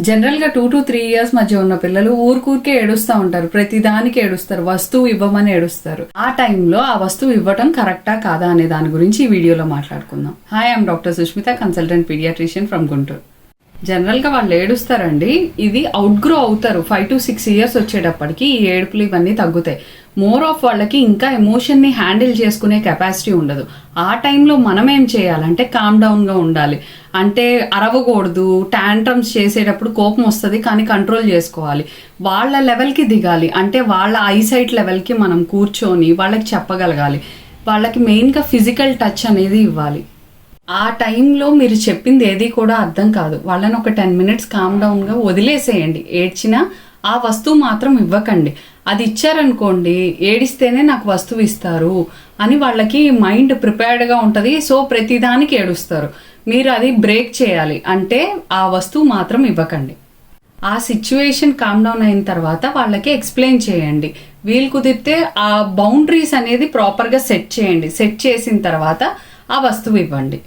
జనరల్గా two to three years మధ్య ఉన్న పిల్లలు ఊరికూరికే ఏడుస్తూ ఉంటారు. ప్రతి దానికి ఏడుస్తారు. వస్తువు ఇవ్వమని ఏడుస్తారు. ఆ టైంలో ఆ వస్తువు ఇవ్వటం కరెక్టా కాదా అనే దాని గురించి ఈ వీడియోలో మాట్లాడుకుందాం. Hi I'm doctor Sushmitha consultant paediatrician from Guntur జనరల్గా వాళ్ళు ఏడుస్తారండి. ఇది అవుట్ గ్రో అవుతారు. ఫైవ్ టు సిక్స్ ఇయర్స్ వచ్చేటప్పటికి ఈ ఏడుపులు ఇవన్నీ తగ్గుతాయి. మోర్ ఆఫ్ వాళ్ళకి ఇంకా ఎమోషన్ని హ్యాండిల్ చేసుకునే కెపాసిటీ ఉండదు. ఆ టైంలో మనం ఏం చేయాలంటే కామ్ డౌన్గా ఉండాలి. అంటే అరవకూడదు ట్యాంట్రమ్స్ చేసేటప్పుడు కోపం వస్తుంది కానీ కంట్రోల్ చేసుకోవాలి. వాళ్ళ లెవెల్కి దిగాలి. అంటే వాళ్ళ ఐసైట్ లెవెల్కి మనం కూర్చొని వాళ్ళకి చెప్పగలగాలి. వాళ్ళకి మెయిన్గా ఫిజికల్ టచ్ అనేది ఇవ్వాలి. ఆ టైంలో మీరు చెప్పింది ఏది కూడా అర్థం కాదు. వాళ్ళని ఒక టెన్ మినిట్స్ కామ్ డౌన్గా వదిలేసేయండి. ఏడ్చినా ఆ వస్తువు మాత్రం ఇవ్వకండి. అది ఇచ్చారనుకోండి ఏడిస్తేనే నాకు వస్తువు ఇస్తారు అని వాళ్ళకి మైండ్ ప్రిపేర్డ్గా ఉంటుంది. సో ప్రతిదానికి ఏడుస్తారు. మీరు అది బ్రేక్ చేయాలి. అంటే ఆ వస్తువు మాత్రం ఇవ్వకండి. ఆ సిచ్యువేషన్ కామ్ డౌన్ అయిన తర్వాత వాళ్ళకి ఎక్స్ప్లెయిన్ చేయండి. వీలు కుదిరితే ఆ బౌండరీస్ అనేది ప్రాపర్గా సెట్ చేయండి. సెట్ చేసిన తర్వాత ఆ వస్తువు ఇవ్వండి.